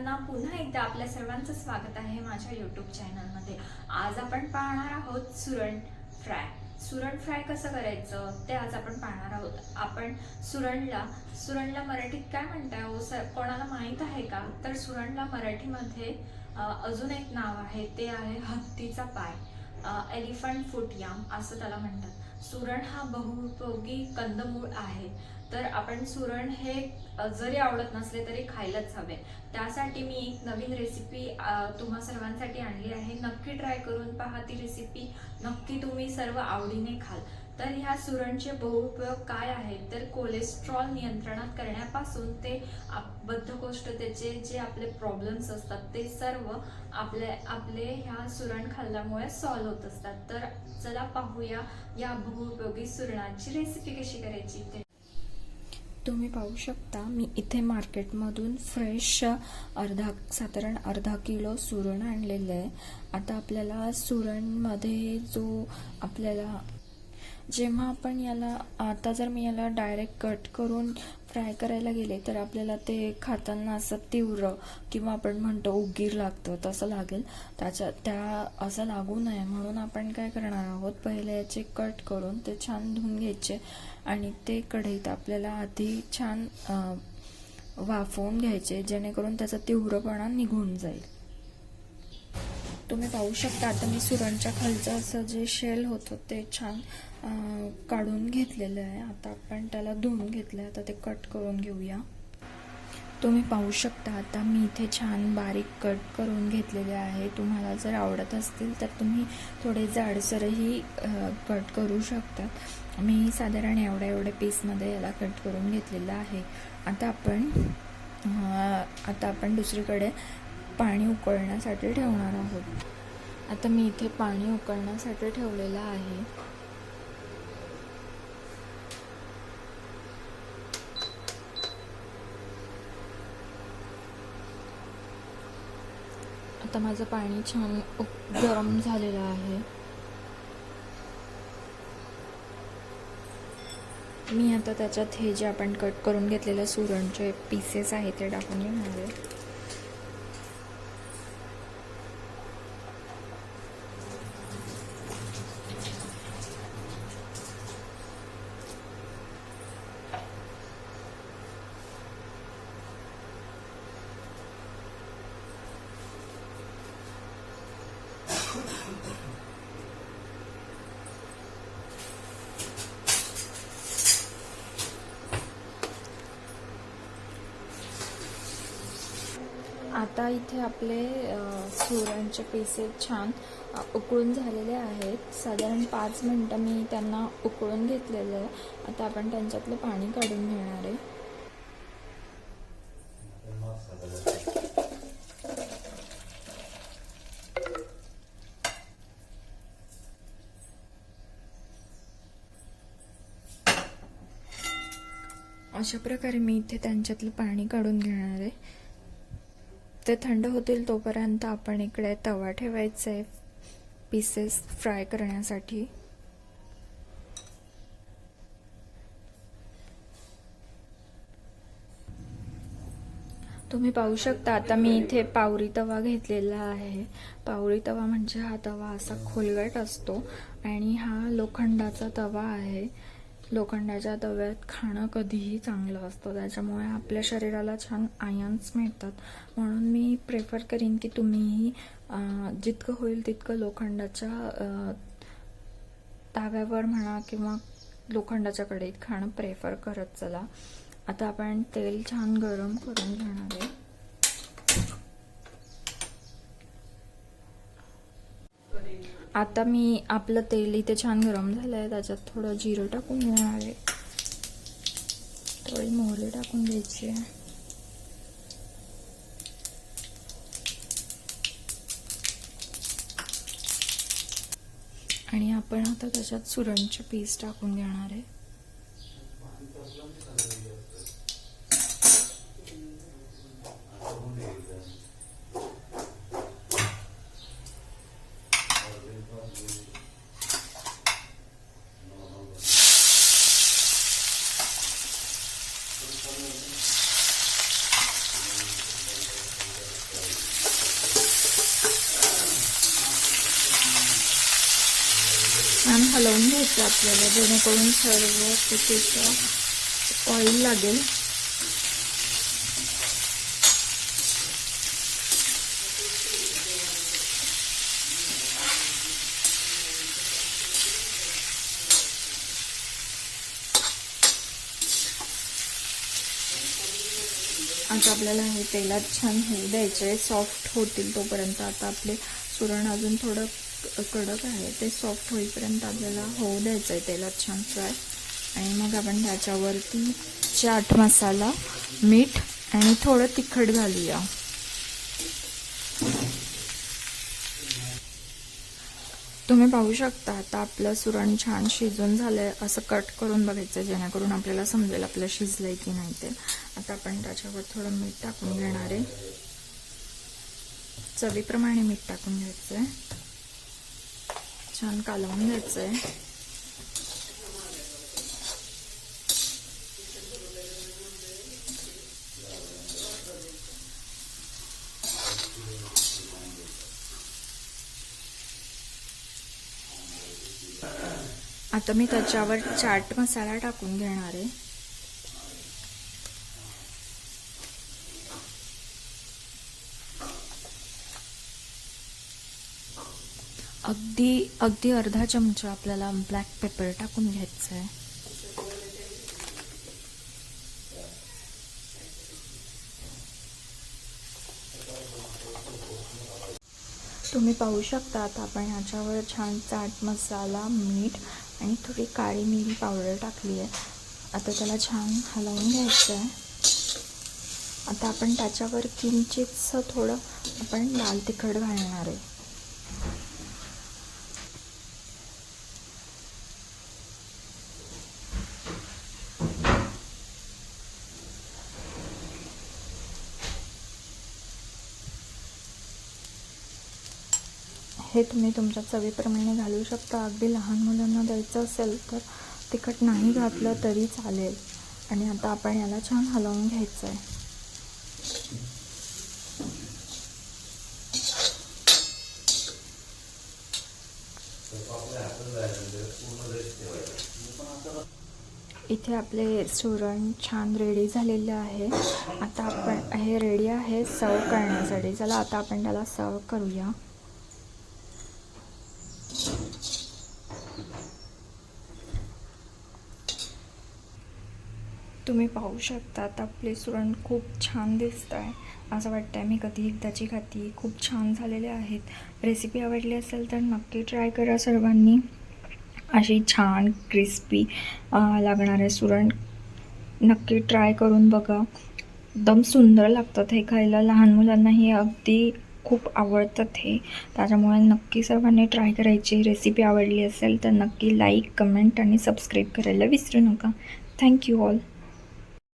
सर्वांना पुन्हा एकदा आपल्या सर्वांचं स्वागत आहे माझ्या यूट्यूब चॅनलमध्ये आज आपण पाहणार आहोत सुरण फ्राय. सुरण फ्राय कसं करायचं ते आज आपण पाहणार आहोत. आपण सुरणला सुरणला मराठीत काय म्हणताय हो सर? कोणाला माहीत आहे का? तर सुरणला मराठीमध्ये अजून एक नाव आहे ते आहे हत्तीचा पाय. एलिफंट फुटयाम असं त्याला म्हणतात. सुरण हा बहुपयोगी कंदमूळ आहे. तर आपण सुरण हे जरी आवडत नसले तरी खायलाच हवे. त्यासाठी मी एक नवीन रेसिपी तुम्हा सर्वांसाठी आणली आहे. नक्की ट्राय करून पहा ती रेसिपी नक्की तुम्ही सर्व आवडीने खाल. तर ह्या सुरणचे बहुउपयोग काय आहेत? तर कोलेस्ट्रॉल नियंत्रणात करण्यापासून ते आप- बद्धकोष्ठतेचे जे आपले प्रॉब्लेम्स असतात ते सर्व आपले आपले ह्या सुरण खाल्ल्यामुळे सॉल्व्ह होत असतात. तर चला पाहूया या बहुउपयोगी सुरणाची रेसिपी कशी करायची ते तुम्ही पाहू शकता मी इथे मार्केटमधून फ्रेश अर्धा साधारण अर्धा किलो सुरण आणलेलं आहे. आता आपल्याला सुरणमध्ये जो आपल्याला जेव्हा आपण याला आता जर मी याला डायरेक्ट कट करून फ्राय करायला गेले तर आपल्याला ते खाताना असं तीव्र किंवा आपण म्हणतो उगीर लागतं तसं लागेल. त्याच्या त्या असं लागू नये. म्हणून आपण काय करणार आहोत पहिले याचे कट करून ते छान धुवून घ्यायचे आणि ते कढईत आपल्याला आधी छान वाफवून घ्यायचे जेणेकरून त्याचा तीव्रपणा निघून जाईल. तुम्ही पाहू शकता. आता मी सुरणच्या खालचं असं जे शेल होतं ते छान काढून घेतलेलं आहे. आता आपण त्याला धुवून घेतलं आहे आता ते कट करून घेऊया. तुम्ही पाहू शकता आता मी इथे छान बारीक कट करून घेतलेले आहे. तुम्हाला जर आवडत असतील तर तुम्ही थोडे जाडसरही कट करू शकतात. मी साधारण एवढ्या एवढ्या पीसमध्ये याला कट करून घेतलेलं आहे. आता आपण आता आपण दुसरीकडे पाणी उकळण्यासाठी ठेवणार आहोत. आता मी इथे पाणी उकळण्यासाठी ठेवलेलं आहे. आता माझं पाणी छान गरम झालेलं आहे. मी आता त्याच्यात हे जे आपण कट करून घेतलेले सुरणचे पीसेस आहेत ते टाकून घेणार आहे. आता इथे आपले सुरांचे पिसे छान उकळून झालेले आहेत. साधारण पाच मिनटं मी त्यांना उकळून घेतलेलं आहे. आता आपण त्यांच्यातलं पाणी काढून घेणार आहे. अशा प्रकारे मी इथे त्यांच्यातलं पाणी काढून घेणार आहे. ते थंड होतील तोपर्यंत आपण इकडे तवा ठेवायचा आहे पीसेस फ्राय करण्यासाठी. तुम्ही पाहू शकता आता मी इथे पावरी तवा घेतलेला आहे. पावरी तवा म्हणजे हा तवा असा खोलगट असतो आणि हा लोखंडाचा तवा आहे. लोखंडाच्या तव्यात खाणं कधीही चांगलं असतं. त्याच्यामुळे आपल्या शरीराला छान आयन्स मिळतात. म्हणून मी प्रेफर करीन की तुम्हीही जितकं होईल तितकं लोखंडाच्या ताव्यावर म्हणा किंवा लोखंडाच्या कढईत खाणं प्रेफर करत चला. आता आपण तेल छान गरम करून घेणार आहे. आता मी आपलं तेल इथे छान गरम झालं आहे त्याच्यात थोडं जिरं टाकून घेणार आहे. थोडी मोहरी टाकून घ्यायची. आहे आणि आपण आता त्याच्यात सुरणचे पीस टाकून घेणार आहे. घ्यायचं आपल्याला जेणेकरून सर्व तिथे ऑइल लागेल. आता आपल्याला हे तेलात छान होऊ द्यायचं आहे सॉफ्ट होतील तोपर्यंत. आता आपले सुरण अजून थोडं कडक आहे. ते सॉफ्ट होईपर्यंत आपल्याला होऊ द्यायचं आहे तेलात छान फ्राय आणि मग आपण त्याच्यावरती चाट मसाला मीठ आणि थोडं तिखट घालूया. तुम्ही पाहू शकता आता आपलं सुरण छान शिजून झालंय. असं कट करून बघायचं जेणेकरून आपल्याला समजेल आपलं शिजलंय की नाही ते. आता आपण त्याच्यावर थोडं मीठ टाकून घेणार आहे. चवीप्रमाणे मीठ टाकून घ्यायचंय. छान कालवून घ्यायचंय. आता मी त्याच्यावर चाट मसाला टाकून घेणार आहे. अगदी अगदी अर्धा चमचा आपल्याला ब्लॅक पेपर टाकून घ्यायचं आहे. तुम्ही पाहू शकता आता आपण ह्याच्यावर छान चाट मसाला मीठ आणि थोडी काळी मिरी पावडर टाकली आहे. आता त्याला छान हलवून घ्यायचं आहे. आता आपण त्याच्यावर किंचितसं थोडं आपण लाल तिखट घालणार आहे. हे तुम्ही तुमच्या चवीप्रमाणे घालू शकता. अगदी लहान मुलांना द्यायचं असेल तर तिखट नाही घातलं तरी चालेल. आणि आता आपण याला छान हलवून घ्यायचं आहे इथे आपले सुरण छान रेडी झालेले आहे. आता आपण हे रेडी आहे सर्व करण्यासाठी. चला आता आपण त्याला सर्व करूया. तुम्ही पाहू शकता आता आपले सुरण खूप छान दिसत आहे असं वाटतं आहे मी कधी एकदाची खाती. खूप छान झालेले आहेत. रेसिपी आवडली असेल तर नक्की ट्राय करा सर्वांनी. अशी छान क्रिस्पी लागणारे सुरण नक्की ट्राय करून बघा. एकदम सुंदर लागतात हे खायला. लहान मुलांना हे अगदी खूप आवडतात हे. त्याच्यामुळे नक्की सर्वांनी ट्राय करायची. रेसिपी आवडली असेल तर नक्की लाईक कमेंट आणि सबस्क्राईब करायला विसरू नका. Thank you all